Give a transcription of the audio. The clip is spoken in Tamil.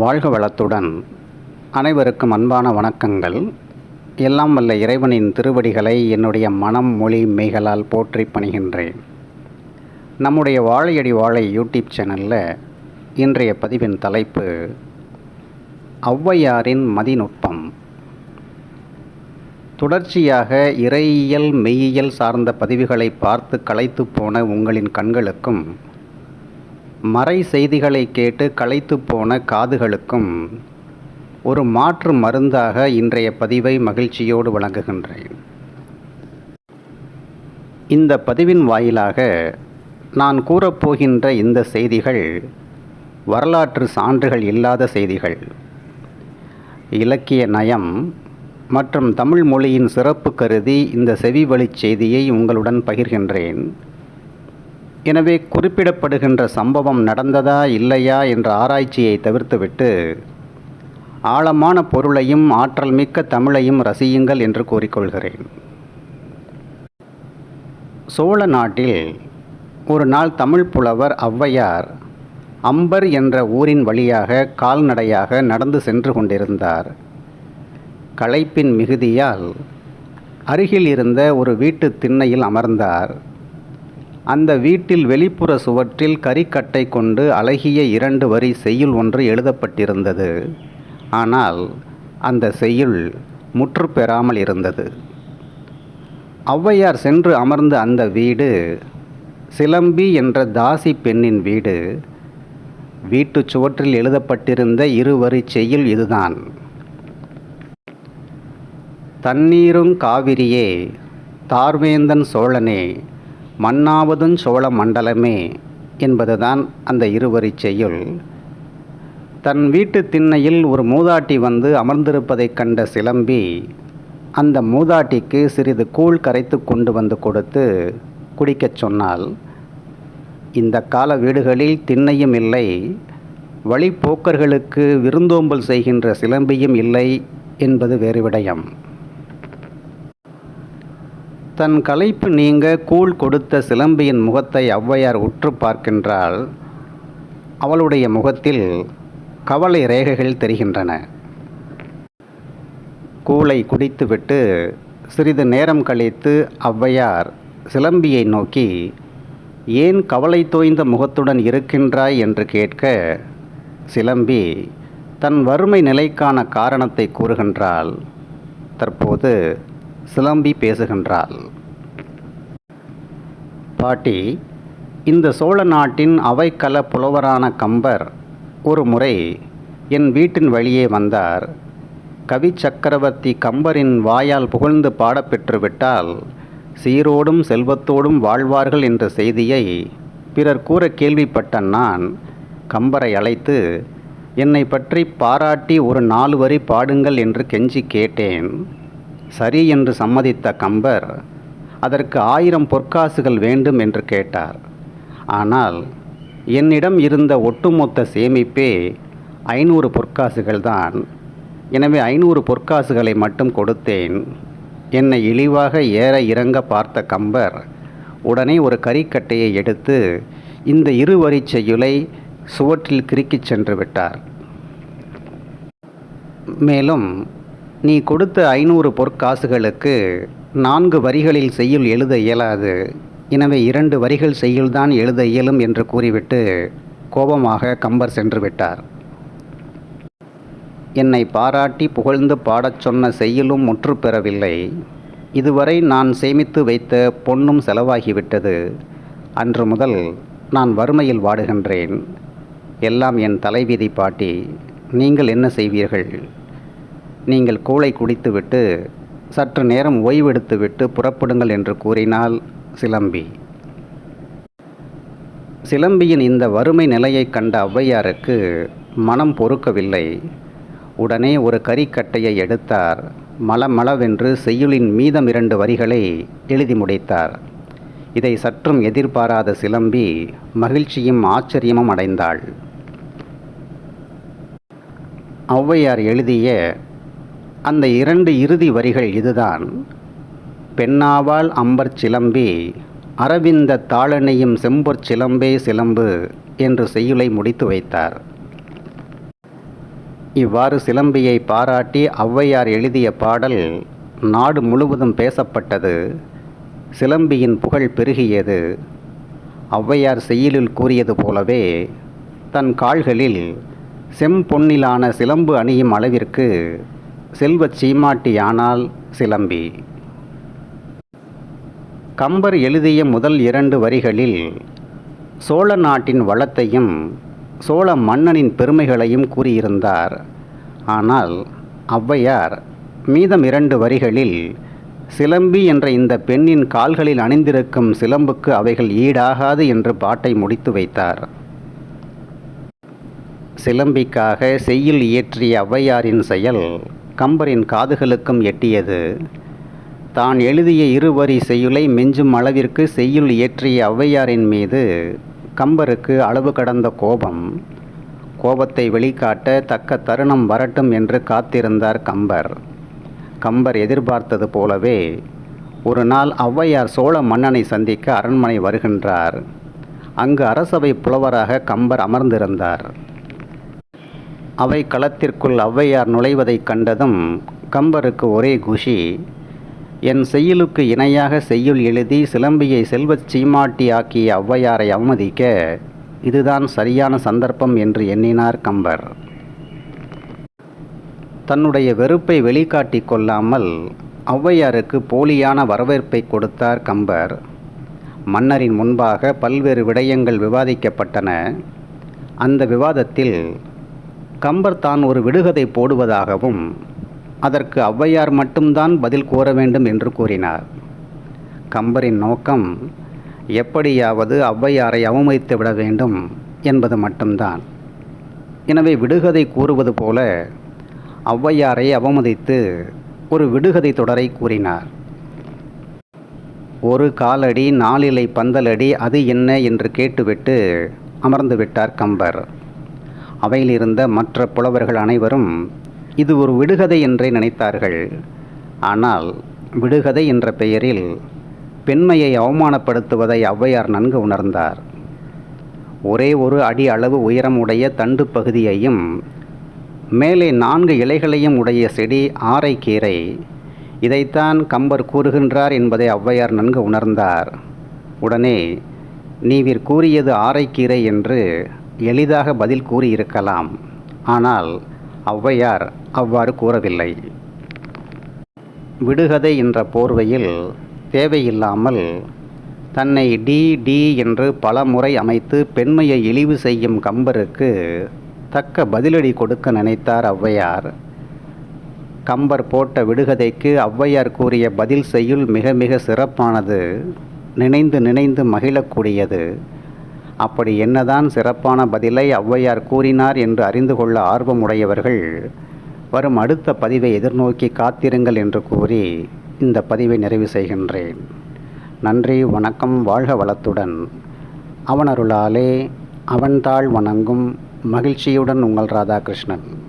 வாழ்க வளத்துடன். அனைவருக்கும் அன்பான வணக்கங்கள். எல்லாம் வல்ல இறைவனின் திருவடிகளை என்னுடைய மனம் மொழி மெய்களால் போற்றி பணிகின்றேன். நம்முடைய வாழையடி வாழை யூடியூப் சேனலில் இன்றைய பதிவின் தலைப்பு ஔவையாரின் மதிநுட்பம். தொடர்ச்சியாக இறையியல் மெய்யியல் சார்ந்த பதிவுகளை பார்த்து களைத்து போன உங்களின் கண்களுக்கும் மறை செய்திகளை கேட்டு களைத்து போன காதுகளுக்கும் ஒரு மாற்று மருந்தாக இன்றைய பதிவை மகிழ்ச்சியோடு வழங்குகின்றேன். இந்த பதிவின் வாயிலாக நான் கூறப்போகின்ற இந்த செய்திகள் வரலாற்று சான்றுகள் இல்லாத செய்திகள். இலக்கிய நயம் மற்றும் தமிழ் மொழியின் சிறப்பு கருதி இந்த செவிவழிச் செய்தியை உங்களுடன் பகிர்கின்றேன். எனவே குறிப்பிடப்படுகின்ற சம்பவம் நடந்ததா இல்லையா என்ற ஆராய்ச்சியை தவிர்த்துவிட்டு ஆழமான பொருளையும் ஆற்றல் மிக்க தமிழையும் ரசியுங்கள் என்று கூறிக்கொள்கிறேன். சோழ நாட்டில் ஒரு நாள் தமிழ் புலவர் ஔவையார் அம்பர் என்ற ஊரின் வழியாக கால்நடையாக நடந்து சென்று கொண்டிருந்தார். களைப்பின் மிகுதியால் அருகில் இருந்த ஒரு வீட்டு திண்ணையில் அமர்ந்தார். அந்த வீட்டில் வெளிப்புற சுவற்றில் கரிக்கட்டை கொண்டு அழகிய இரண்டு வரி செய்யுள் ஒன்று எழுதப்பட்டிருந்தது. ஆனால் அந்த செய்யுள் முற்று பெறாமல் இருந்தது. ஔவையார் சென்று அமர்ந்த அந்த வீடு சிலம்பி என்ற தாசி பெண்ணின் வீடு வீட்டு சுவற்றில் எழுதப்பட்டிருந்த இருவரி செய்யுள் இதுதான். தண்ணீரும் காவிரியே தார்வேந்தன் சோழனே மன்னாவதும் சோழ மண்டலமே என்பதுதான் அந்த இருவரி செய்யுள். தன் வீட்டு திண்ணையில் ஒரு மூதாட்டி வந்து அமர்ந்திருப்பதைக் கண்ட சிலம்பி அந்த மூதாட்டிக்கு சிறிது கூழ் கரைத்து கொண்டு வந்து கொடுத்து குடிக்கச் சொன்னால் இந்த கால வீடுகளில் திண்ணையும் இல்லை வழிப்போக்கர்களுக்கு விருந்தோம்பல் செய்கின்ற சிலம்பியும் இல்லை என்பது வேறு விடயம். தன் களைப்பு நீங்க கூழ் கொடுத்த சிலம்பியின் முகத்தை ஔவையார் உற்று பார்க்கின்றால் அவளுடைய முகத்தில் கவலை ரேகைகள் தெரிகின்றன. கூளை குடித்துவிட்டு சிறிது நேரம் கழித்து ஔவையார் சிலம்பியை நோக்கி ஏன் கவலை தோய்ந்த முகத்துடன் இருக்கின்றாய்? என்று கேட்க சிலம்பி தன் வறுமை நிலைக்கான காரணத்தை கூறுகின்றால் தற்போது சிலம்பி பேசுகின்றாள் பாட்டி இந்த சோழ நாட்டின் அவைக்கல புலவரான கம்பர் ஒரு முறை என் வீட்டின் வழியே வந்தார். கவி சக்கரவர்த்தி கம்பரின் வாயால் புகழ்ந்து பாடப்பெற்றுவிட்டால் சீரோடும் செல்வத்தோடும் வாழ்வார்கள் என்ற செய்தியை பிறர் கூற கேள்விப்பட்ட நான் கம்பரை அழைத்து என்னை பற்றி பாராட்டி ஒரு நாலு வரி பாடுங்கள் என்று கெஞ்சி கேட்டேன். சரி என்று சம்மதித்த கம்பர் அதற்கு ஆயிரம் பொற்காசுகள் வேண்டும் என்று கேட்டார். ஆனால் என்னிடம் இருந்த ஒட்டுமொத்த சேமிப்பே ஐநூறு பொற்காசுகள் தான். எனவே ஐநூறு பொற்காசுகளை மட்டும் கொடுத்தேன். என்னை இழிவாக ஏற இறங்க பார்த்த கம்பர் உடனே ஒரு கறிக்கட்டையை எடுத்து இந்த இருவரி செய்யுளை சுவற்றில் கிறுக்கிச் சென்று விட்டார். மேலும் நீ கொடுத்த ஐநூறு பொற்காசுகளுக்கு நான்கு வரிகளில் செய்யுள் எழுத இயலாது. எனவே இரண்டு வரிகள் செய்யுள்தான் எழுத இயலும் என்று கூறிவிட்டு கோபமாக கம்பர் சென்று விட்டார். என்னை பாராட்டி புகழ்ந்து பாடச் சொன்ன செய்யலும் முற்று பெறவில்லை. இதுவரை நான் சேமித்து வைத்த பொன்னும் செலவாகிவிட்டது. அன்று முதல் நான் வறுமையில் வாடுகின்றேன். எல்லாம் என் தலைவிதி பாட்டி நீங்கள் என்ன செய்வீர்கள்? நீங்கள் கூளை குடித்துவிட்டு சற்று நேரம் ஓய்வெடுத்துவிட்டு புறப்படுங்கள் என்று கூறினாள் சிலம்பி. சிலம்பியின் இந்த வறுமை நிலையைக் கண்ட ஔவையாருக்கு மனம் பொறுக்கவில்லை. உடனே ஒரு கறிக்கட்டையை எடுத்தார். மலமளவென்று செய்யுளின் மீதம் இரண்டு வரிகளை எழுதி முடித்தார். இதை சற்றும் எதிர்பாராத சிலம்பி மகிழ்ச்சியும் ஆச்சரியமும் அடைந்தாள். ஔவையார் எழுதிய அந்த இரண்டு இறுதி வரிகள் இதுதான். பெண்ணாவால் அம்பர் சிலம்பி அரவிந்த தாளனையும் செம்பொற் சிலம்பே சிலம்பு என்று செய்யுளை முடித்து வைத்தார். இவ்வாறு சிலம்பியை பாராட்டி ஔவையார் எழுதிய பாடல் நாடு முழுவதும் பேசப்பட்டது. சிலம்பியின் புகழ் பெருகியது. ஔவையார் செய்யுளில் கூறியது போலவே தன் கால்களில் செம்பொன்னிலான சிலம்பு அணியும் அளவிற்கு செல்வச் சீமாட்டியானால் சிலம்பி. கம்பர் எழுதிய முதல் இரண்டு வரிகளில் சோழ நாட்டின் வளத்தையும் சோழ மன்னனின் பெருமைகளையும் கூறியிருந்தார். ஆனால் ஔவையார் மீதம் இரண்டு வரிகளில் சிலம்பி என்ற இந்த பெண்ணின் கால்களில் அணிந்திருக்கும் சிலம்புக்கு அவைகள் ஈடாகாது என்று பாட்டை முடித்து வைத்தார். சிலம்பிக்காக செய்யில் இயற்றிய ஔவையாரின் செயல் கம்பரின் காதுகளுக்கும் எட்டியது. தான் எழுதிய இருவரி செய்யுளை மெஞ்சும் அளவிற்கு செய்யுள் இயற்றிய ஔவையாரின் மீது கம்பருக்கு அளவு கடந்த கோபம். கோபத்தை வெளிக்காட்ட தக்க தருணம் வரட்டும் என்று காத்திருந்தார் கம்பர். கம்பர் எதிர்பார்த்தது போலவே ஒரு நாள் ஔவையார் சோழ மன்னனை சந்திக்க அரண்மனை வருகின்றார். அங்கு அரசவை புலவராக கம்பர் அமர்ந்திருந்தார். அவை களத்திற்குள் ஔவையார் நுழைவதைக் கண்டதும் கம்பருக்கு ஒரே குஷி என் செய்யுளுக்கு இணையாக செய்யுள் எழுதி சிலம்பியை செல்வச் சீமாட்டியாக்கிய ஔவையாரை அவமதிக்க இதுதான் சரியான சந்தர்ப்பம் என்று எண்ணினார் கம்பர். தன்னுடைய வெறுப்பை வெளிக்காட்டி கொள்ளாமல் ஔவையாருக்கு போலியான வரவேற்பை கொடுத்தார் கம்பர். மன்னரின் முன்பாக பல்வேறு விடயங்கள் விவாதிக்கப்பட்டன. அந்த விவாதத்தில் கம்பர் தான் ஒரு விடுகதை போடுவதாகவும் அதற்கு ஔவையார் மட்டும்தான் பதில் கூற வேண்டும் என்று கூறினார். கம்பரின் நோக்கம் எப்படியாவது ஔவையாரை அவமதித்து விட வேண்டும் என்பது மட்டும்தான். எனவே விடுகதை கூறுவது போல ஔவையாரை அவமதித்து ஒரு விடுகதை தொடரை கூறினார். ஒரு காலடி நாலிலை பந்தலடி அது என்ன என்று கேட்டுவிட்டு அமர்ந்து விட்டார் கம்பர். அவையில் இருந்த மற்ற புலவர்கள் அனைவரும் இது ஒரு விடுகதை என்றே நினைத்தார்கள். ஆனால் விடுகதை என்ற பெயரில் பெண்மையை அவமானப்படுத்துவதை ஔவையார் நன்கு உணர்ந்தார். ஒரே ஒரு அடி அளவு உயரமுடைய தண்டு பகுதியையும் மேலே நான்கு இலைகளையும் உடைய செடி ஆரைக்கீரை இதைத்தான் கம்பர் கூறுகின்றார் என்பதை ஔவையார் நன்கு உணர்ந்தார். உடனே நீவிர் கூறியது ஆரைக்கீரை என்று எளிதாக பதில் கூறியிருக்கலாம். ஆனால் ஔவையார் அவ்வாறு கூறவில்லை. விடுகதை என்ற போர்வையில் தேவையில்லாமல் தன்னை டி டி என்று பல முறை அமைத்து பெண்மையை இழிவு செய்யும் கம்பருக்கு தக்க பதிலடி கொடுக்க நினைத்தார் ஔவையார். கம்பர் போட்ட விடுகதைக்கு ஔவையார் கூறிய பதில் செய்யுள் மிக மிக சிறப்பானது. நினைந்து நினைந்து மகிழக்கூடியது. அப்படி என்னதான் சிறப்பான பதிலை ஔவையார் கூறினார் என்று அறிந்து கொள்ள ஆர்வமுடையவர்கள் வரும் அடுத்த பதிவை எதிர்நோக்கி காத்திருங்கள் என்று கூறி இந்த பதிவை நிறைவு செய்கின்றேன். நன்றி வணக்கம் வாழ்க வளத்துடன். அவனருளாலே அவன்தாள் வணங்கும் மகிழ்ச்சியுடன் உங்கள் ராதாகிருஷ்ணன்.